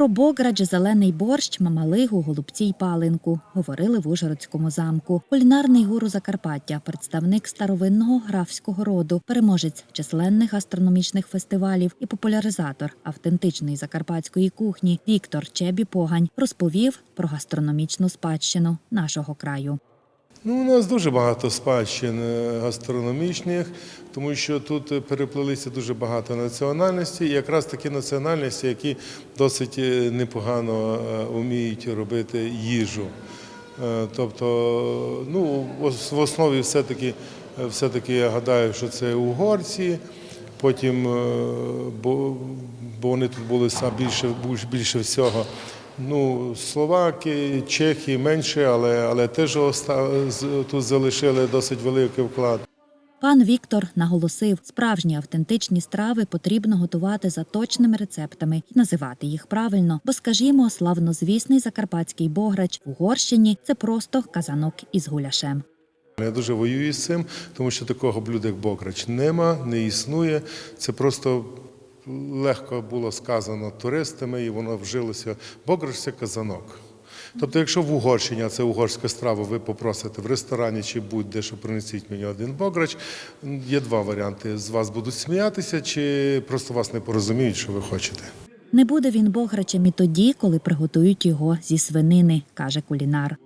Про бограч, зелений борщ, мамалигу, голубці й палинку говорили в Ужгородському замку. Кулінарний гуру Закарпаття, представник старовинного графського роду, переможець численних гастрономічних фестивалів і популяризатор автентичної закарпатської кухні Віктор Чебі Погань розповів про гастрономічну спадщину нашого краю. Ну, у нас дуже багато спадщин е, гастрономічних, тому що тут е, переплилися дуже багато національностей, і якраз такі національності, які досить е, непогано вміють робити їжу. Тобто, ну, в основі все-таки, все-таки я гадаю, що це угорці, потім, бо, бо вони тут були більше, більше всього. Ну, словаки, чехи менше, але, але теж тут залишили досить великий вклад. Пан Віктор наголосив, справжні автентичні страви потрібно готувати за точними рецептами і називати їх правильно. Бо, скажімо, славнозвісний закарпатський бограч в Угорщині це просто казанок із гуляшем. Я дуже воюю з цим, тому що такого блюда, як бограч, нема, не існує. Це просто легко було сказано туристами, і воно вжилося. Бограч це казанок. Тобто, якщо в Угорщині, а це угорська страва, ви попросите в ресторані чи будь-де, що принесіть мені один бограч, є два варіанти: з вас будуть сміятися, чи просто вас не порозуміють, що ви хочете. Не буде він бограчем і тоді, коли приготують його зі свинини, каже кулінар.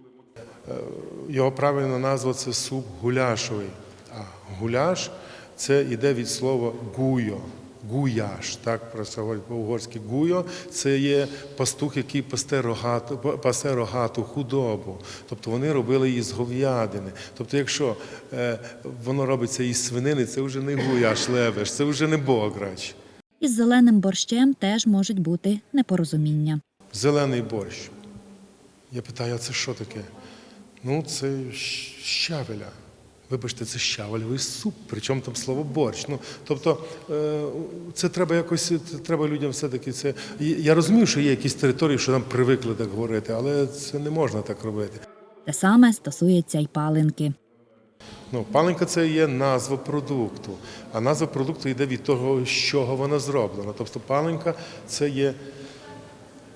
Його правильна назва це суп гуляшовий. А гуляш це йде від слова гуйо. Гуяш, так про це говорять по-угорськи гуйо, це є пастух, який пасте рогату, пасе рогату худобу. Тобто вони робили її з говядини. Тобто, якщо е, воно робиться із свинини, це вже не гуяш левеш, це вже не бограч. Із зеленим борщем теж можуть бути непорозуміння. Зелений борщ. Я питаю, а це що таке? Ну, це щавеля. Вибачте, це щавельовий суп, причому там слово борщ. Ну, тобто, е, це треба якось, це треба людям все-таки це. Я розумію, що є якісь території, що нам привикли так говорити, але це не можна так робити. Те саме стосується й палинки. Ну, паленка це є назва продукту, а назва продукту йде від того, з чого вона зроблена. Тобто паленка це є,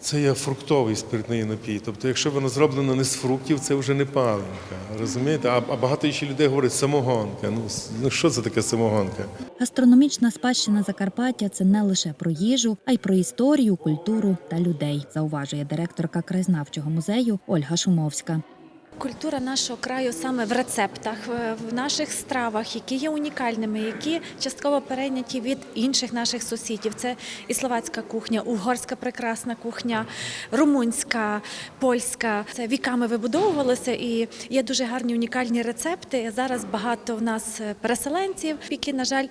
це є фруктовий спиртний напій. Тобто, якщо воно зроблено не з фруктів, це вже не паленка. Розумієте? А, багато інші людей говорять самогонка. Ну, ну що це таке самогонка? Гастрономічна спадщина Закарпаття це не лише про їжу, а й про історію, культуру та людей, зауважує директорка краєзнавчого музею Ольга Шумовська. Культура нашого краю саме в рецептах, в- наших стравах, які є унікальними, які частково перейняті від інших наших сусідів. Це і словацька кухня, угорська прекрасна кухня, румунська, польська. Це віками вибудовувалося і є дуже гарні унікальні рецепти. Зараз багато в нас е, переселенців, які, на жаль,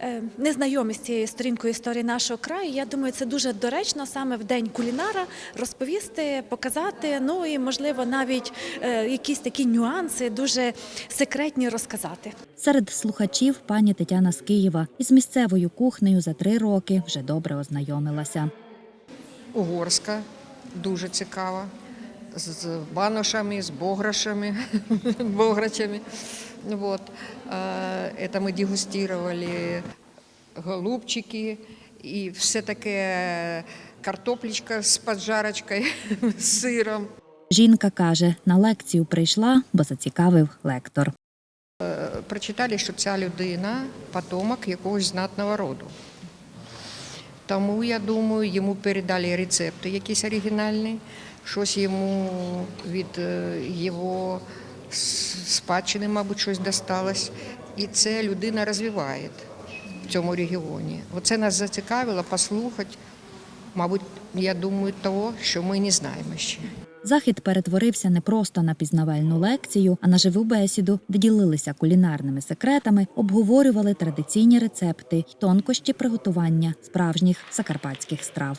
е, не знайомі з цією сторінкою історії нашого краю. Я думаю, це дуже доречно саме в день кулінара розповісти, показати. Ну і можливо навіть е, якісь такі нюанси дуже секретні розказати. Серед слухачів пані Тетяна з Києва із місцевою кухнею за три роки вже добре ознайомилася. угорська, дуже цікава, з баношами, з бограшами, бограчами. Вот. Это ми дегустировали голубчики і все таке картоплечка з поджарочкою, з сиром. Жінка каже, на лекцію прийшла, бо зацікавив лектор. Прочитали, що ця людина потомок якогось знатного роду. Тому, я думаю, йому передали рецепти якісь оригінальні, щось йому від е, його спадщини, мабуть, щось досталось. І це людина розвиває в цьому регіоні. Оце нас зацікавило послухати, мабуть, я думаю, того, що ми не знаємо ще. Захід перетворився не просто на пізнавальну лекцію, а на живу бесіду, де ділилися кулінарними секретами, обговорювали традиційні рецепти й тонкощі приготування справжніх закарпатських страв.